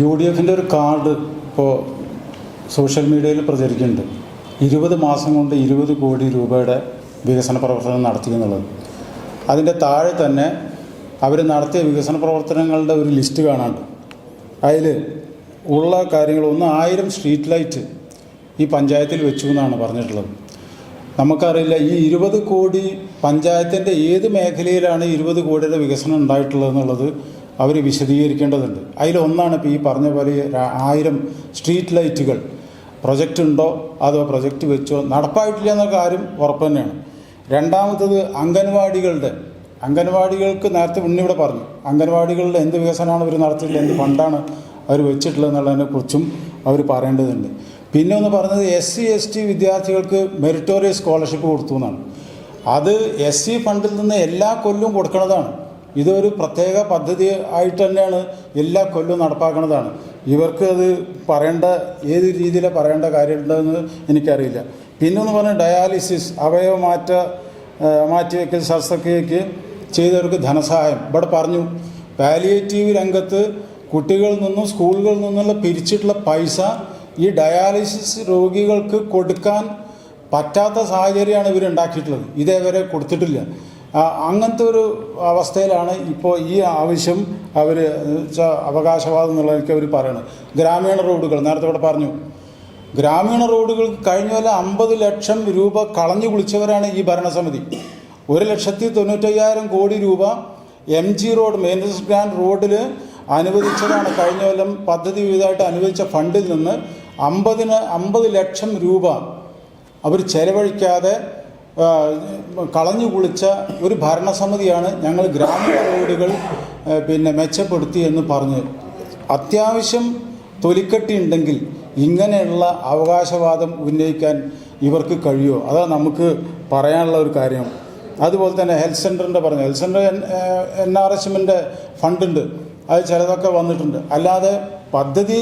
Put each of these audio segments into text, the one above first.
U D എഫിന്റെ ഒരു card ഇപ്പോൾ സോഷ്യൽ മീഡിയയിൽ പ്രചരിക്കുന്നുണ്ട്. ഇരുപത് മാസം കൊണ്ട് ഇരുപത് കോടി രൂപയുടെ വികസന പ്രവർത്തനം നടത്തി എന്നുള്ളത് അതിന്റെ താഴെ തന്നെ അവർ നടത്തിയ വികസന പ്രവർത്തനങ്ങളുടെ ഒരു ലിസ്റ്റ് കാണാണ്ട്. അതിൽ ഉള്ള കാര്യങ്ങൾ ഒന്ന് ആയിരം സ്ട്രീറ്റ് ലൈറ്റ് ഈ പഞ്ചായത്തിൽ വെച്ചു എന്നാണ് പറഞ്ഞിട്ടുള്ളത്. നമുക്കറിയില്ല ഈ ഇരുപത് കോടി പഞ്ചായത്തിന്റെ ഏത് മേഖലയിലാണ് ഇരുപത് കോടിയുടെ വികസനം ഉണ്ടായിട്ടുള്ളത് എന്നുള്ളത് അവർ വിശദീകരിക്കേണ്ടതുണ്ട്. അതിലൊന്നാണ് ഇപ്പോൾ ഈ പറഞ്ഞ പോലെ ആയിരം സ്ട്രീറ്റ് ലൈറ്റുകൾ പ്രൊജക്റ്റ് ഉണ്ടോ അതോ പ്രൊജക്റ്റ് വെച്ചോ നടപ്പായിട്ടില്ല എന്ന കാര്യം ഉറപ്പ് തന്നെയാണ്. രണ്ടാമത്തത് അംഗൻവാടികളുടെ അംഗൻവാടികൾക്ക് നേരത്തെ ഉണ്ണിവിടെ പറഞ്ഞു. അംഗൻവാടികളുടെ എന്ത് വികസനമാണ് ഇവർ നടത്തിയിട്ടുള്ളത് എന്ത് ഫണ്ടാണ് അവർ വെച്ചിട്ടുള്ളത് എന്നുള്ളതിനെക്കുറിച്ചും അവർ പറയേണ്ടതുണ്ട്. പിന്നെ ഒന്ന് പറഞ്ഞത് എസ് സി എസ് ടി വിദ്യാർത്ഥികൾക്ക് മെറിറ്റോറിയസ് സ്കോളർഷിപ്പ് കൊടുത്തു എന്നാണ്. അത് എസ് സി ഫണ്ടിൽ നിന്ന് എല്ലാ കൊല്ലവും കൊടുക്കുന്നതാണ് ഇതൊരു പ്രത്യേക പദ്ധതി ആയിട്ട് തന്നെയാണ് എല്ലാ കൊല്ലവും നടപ്പാക്കുന്നതാണ്. ഇവർക്ക് അത് പറയേണ്ട ഏത് രീതിയിൽ പറയേണ്ട കാര്യമുണ്ടെന്ന് എനിക്കറിയില്ല. പിന്നെന്ന് പറഞ്ഞാൽ ഡയാലിസിസ് അവയവമാറ്റ മാറ്റിവെക്കൽ ശസ്ത്രക്രിയയ്ക്ക് ചെയ്തവർക്ക് ധനസഹായം. ഇവിടെ പറഞ്ഞു പാലിയേറ്റീവ് രംഗത്ത് കുട്ടികളിൽ നിന്നും സ്കൂളുകളിൽ നിന്നുള്ള പിരിച്ചിട്ടുള്ള പൈസ ഈ ഡയാലിസിസ് രോഗികൾക്ക് കൊടുക്കാൻ പറ്റാത്ത സാഹചര്യമാണ് ഇവർ ഉണ്ടാക്കിയിട്ടുള്ളത്. ഇതേവരെ കൊടുത്തിട്ടില്ല. അങ്ങനത്തെ ഒരു അവസ്ഥയിലാണ് ഇപ്പോൾ ഈ ആവശ്യം അവർ അവകാശവാദം എന്നുള്ളതൊക്കെ അവർ പറയണത്. ഗ്രാമീണ റോഡുകൾ നേരത്തെ ഇവിടെ പറഞ്ഞു. ഗ്രാമീണ റോഡുകൾ കഴിഞ്ഞ കൊല്ലം അമ്പത് ലക്ഷം രൂപ കളഞ്ഞു കുളിച്ചവരാണ് ഈ ഭരണസമിതി. ഒരു ലക്ഷത്തി തൊണ്ണൂറ്റയ്യായിരം കോടി രൂപ M G road maintenance plan റോഡിൽ അനുവദിച്ചതാണ്. കഴിഞ്ഞ കൊല്ലം പദ്ധതി വിധമായിട്ട് അനുവദിച്ച ഫണ്ടിൽ നിന്ന് അമ്പതിന് അമ്പത് ലക്ഷം രൂപ അവർ ചെലവഴിക്കാതെ കളഞ്ഞു കുളിച്ച ഒരു ഭരണസമിതിയാണ് ഞങ്ങൾ ഗ്രാമീണ റോഡുകൾ പിന്നെ മെച്ചപ്പെടുത്തി എന്ന് പറഞ്ഞ്. അത്യാവശ്യം തൊലിക്കെട്ടി ഉണ്ടെങ്കിൽ ഇങ്ങനെയുള്ള അവകാശവാദം ഉന്നയിക്കാൻ ഇവർക്ക് കഴിയുമോ? അതാ നമുക്ക് പറയാനുള്ള ഒരു കാര്യം. അതുപോലെ തന്നെ ഹെൽത്ത് സെന്ററിന്റെ പറഞ്ഞു. Health centre N R S എമ്മിന്റെ ഫണ്ടുണ്ട് അത് ചിലതൊക്കെ വന്നിട്ടുണ്ട്. അല്ലാതെ പദ്ധതി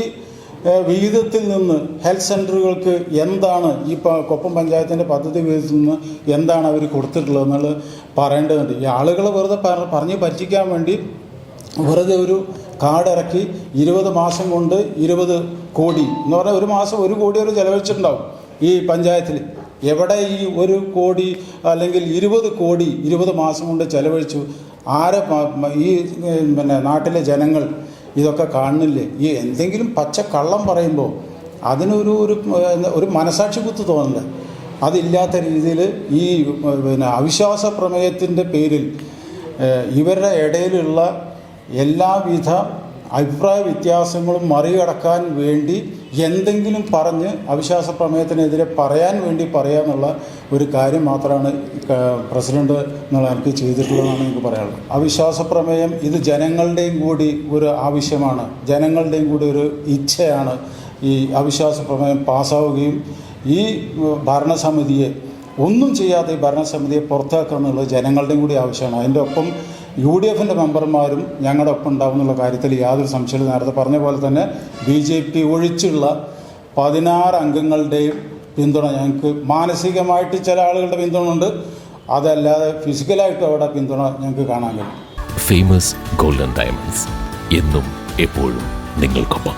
വിഹിതത്തിൽ നിന്ന് ഹെൽത്ത് സെന്ററുകൾക്ക് എന്താണ് ഈ കൊപ്പം പഞ്ചായത്തിന്റെ പദ്ധതി വിഹിതത്തിൽ നിന്ന് എന്താണ് അവർ കൊടുത്തിട്ടുള്ളത് എന്നുള്ളത് പറയേണ്ടതുണ്ട്. ഈ ആളുകളെ വെറുതെ പറ- പറഞ്ഞ് പറ്റിക്കാൻ വേണ്ടി വെറുതെ ഒരു കാർഡ് ഇറക്കി ഇരുപത് മാസം കൊണ്ട് ഇരുപത് കോടി എന്ന് പറഞ്ഞാൽ ഒരു മാസം ഒരു കോടി അവർ ചെലവഴിച്ചിട്ടുണ്ടാവും ഈ പഞ്ചായത്തിൽ. എവിടെ ഈ ഒരു കോടി അല്ലെങ്കിൽ ഇരുപത് കോടി ഇരുപത് മാസം കൊണ്ട് ചെലവഴിച്ചു? ആരെ ഈ പിന്നെ നാട്ടിലെ ജനങ്ങൾ ഇതൊക്കെ കാണുന്നില്ലേ? ഈ എന്തെങ്കിലും പച്ച കള്ളം പറയുമ്പോൾ അതിനൊരു ഒരു ഒരു മനസാക്ഷി കുത്ത് തോന്നുന്നത് അതില്ലാത്ത രീതിയിൽ ഈ പിന്നെ അവിശ്വാസ പ്രമേയത്തിന്റെ പേരിൽ ഇവരുടെ ഇടയിലുള്ള എല്ലാവിധ അഭിപ്രായ വ്യത്യാസങ്ങളും മറികടക്കാൻ വേണ്ടി എന്തെങ്കിലും പറഞ്ഞ് അവിശ്വാസ പ്രമേയത്തിനെതിരെ പറയാൻ വേണ്ടി പറയാമെന്നുള്ള ഒരു കാര്യം മാത്രമാണ് പ്രസിഡന്റ് എന്നുള്ള എനിക്ക് ചെയ്തിട്ടുള്ളതെന്നാണ് എനിക്ക് പറയാനുള്ളത്. അവിശ്വാസ പ്രമേയം ഇത് ജനങ്ങളുടെയും കൂടി ഒരു ആവശ്യമാണ്. ജനങ്ങളുടെയും കൂടി ഒരു ഇച്ഛയാണ് ഈ അവിശ്വാസ പ്രമേയം പാസ്സാവുകയും ഈ ഭരണസമിതിയെ ഒന്നും ചെയ്യാതെ ഈ ഭരണസമിതിയെ പുറത്താക്കുക എന്നുള്ളത് ജനങ്ങളുടെയും കൂടി ആവശ്യമാണ്. അതിന്റെ ഒപ്പം യു ഡി എഫിന്റെ മെമ്പർമാരും ഞങ്ങളുടെ ഒപ്പം ഉണ്ടാവും എന്നുള്ള കാര്യത്തിൽ യാതൊരു സംശയവും നേരത്തെ പറഞ്ഞ പോലെ തന്നെ ബി ജെ പി ഒഴിച്ചുള്ള പതിനാറ് അംഗങ്ങളുടെയും പിന്തുണ ഞങ്ങൾക്ക് മാനസികമായിട്ട് ചില ആളുകളുടെ പിന്തുണ ഉണ്ട് അതല്ലാതെ ഫിസിക്കലായിട്ടും അവിടെ പിന്തുണ ഞങ്ങൾക്ക് കാണാൻ കഴിയും. ഫേമസ് ഗോൾഡൻ ഡയമണ്ട്സ് എന്നും എപ്പോഴും നിങ്ങൾക്കൊപ്പം.